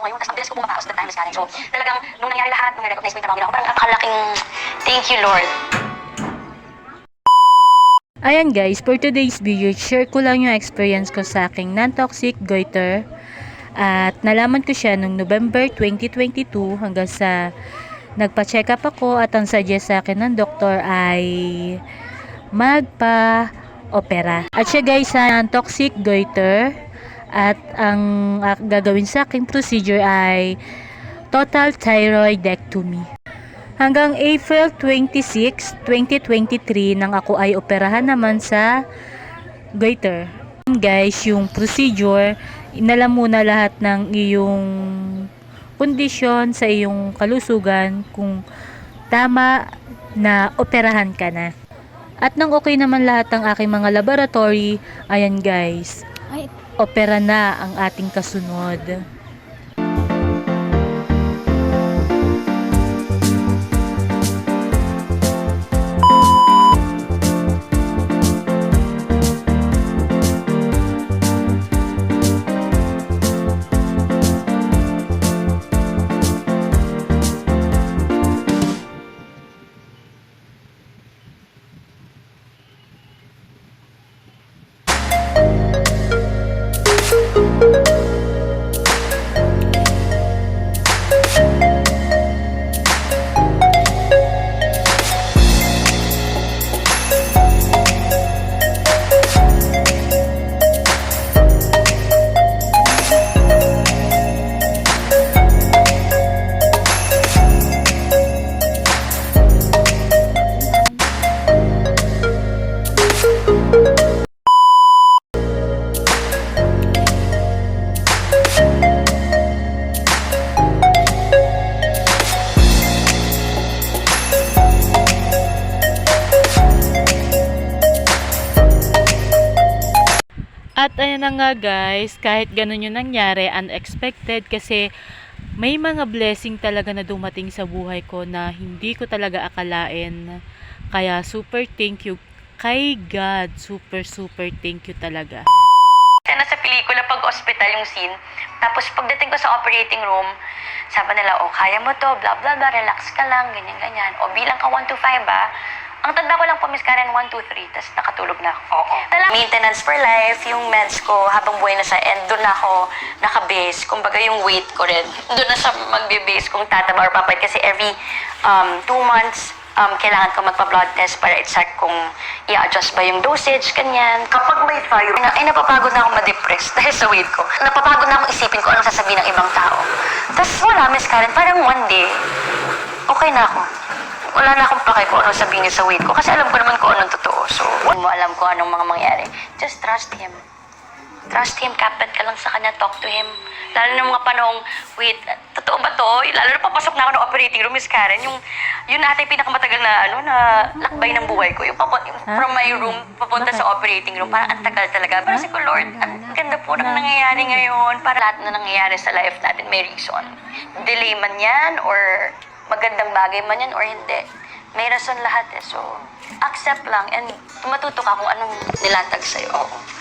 ko ngayon, tapos ang bilis ko bumaba, tapos the time is coming. So, talagang, nung nangyari lahat, nung na-recognize ko yung trabaho nila, ako parang napakalaking thank you, Lord. Ayan guys, for today's video, share ko lang yung experience ko sa aking non-toxic goiter. At nalaman ko siya nung November 2022 hanggang sa nagpa-check up ako at ang suggest sa akin ng doktor ay magpa-opera. At siya guys, sa non-toxic goiter at ang ah, gagawin sa aking procedure ay total thyroidectomy. Hanggang April 26, 2023 nang ako ay operahan naman sa goiter. Guys, yung procedure, inalam muna lahat ng iyong kondisyon sa iyong kalusugan kung tama na operahan ka na. At nang okay naman lahat ng aking mga laboratory, ayan guys, opera na ang ating kasunod. At ayan na nga guys, kahit ganun yung nangyari, unexpected kasi may mga blessing talaga na dumating sa buhay ko na hindi ko talaga akalain. Kaya super thank you kay God. Super super thank you talaga. Sana sa pelikula, pag hospital yung scene, tapos pagdating ko sa operating room, sabi nila, oh, kaya mo to, blah, blah, blah, relax ka lang, ganyan, ganyan. O, bilang ka 1 to 5, ah. Ang tanda ko lang po, Miss Karen, 1, 2, 3, tapos nakatulog na ako. Oo. Maintenance for life, yung meds ko habang buhay na siya, and doon na ako nakabase. Kumbaga yung weight ko rin, doon na siya magbe-base kung tataba or papayat. Kasi every um, two months, um, kailangan ko magpa-blood test para i-check kung i-adjust ba yung dosage, kanyan. Kapag may thyroid, ay, ay napapagod na ako ma-depress dahil sa weight ko. Napapagod na akong isipin kung anong sasabihin ng ibang tao. Tapos wala, Miss Karen, parang one day, okay na ako. Wala na akong pake kung anong sabihin niya sa weight ko kasi alam ko naman kung anong totoo. So, hindi mo alam kung anong mga mangyari. Just trust him. Trust him, kapit ka lang sa kanya, talk to him. Lalo na mga panong, wait, totoo ba to? Lalo na papasok na ako ng operating room, Miss Karen. Yung, yun ata yung pinakamatagal na, ano, na lakbay ng buhay ko. Yung, papu- yung from my room, papunta sa operating room. Parang ang tagal talaga. Pero si ko, Lord, ang ganda po ng nangyayari ngayon. Para lahat na nangyayari sa life natin may reason. Delay man yan, or magandang bagay man yan, or hindi. May rason lahat eh. So, accept lang and matuto ka kung anong nilatag sa'yo. Oo.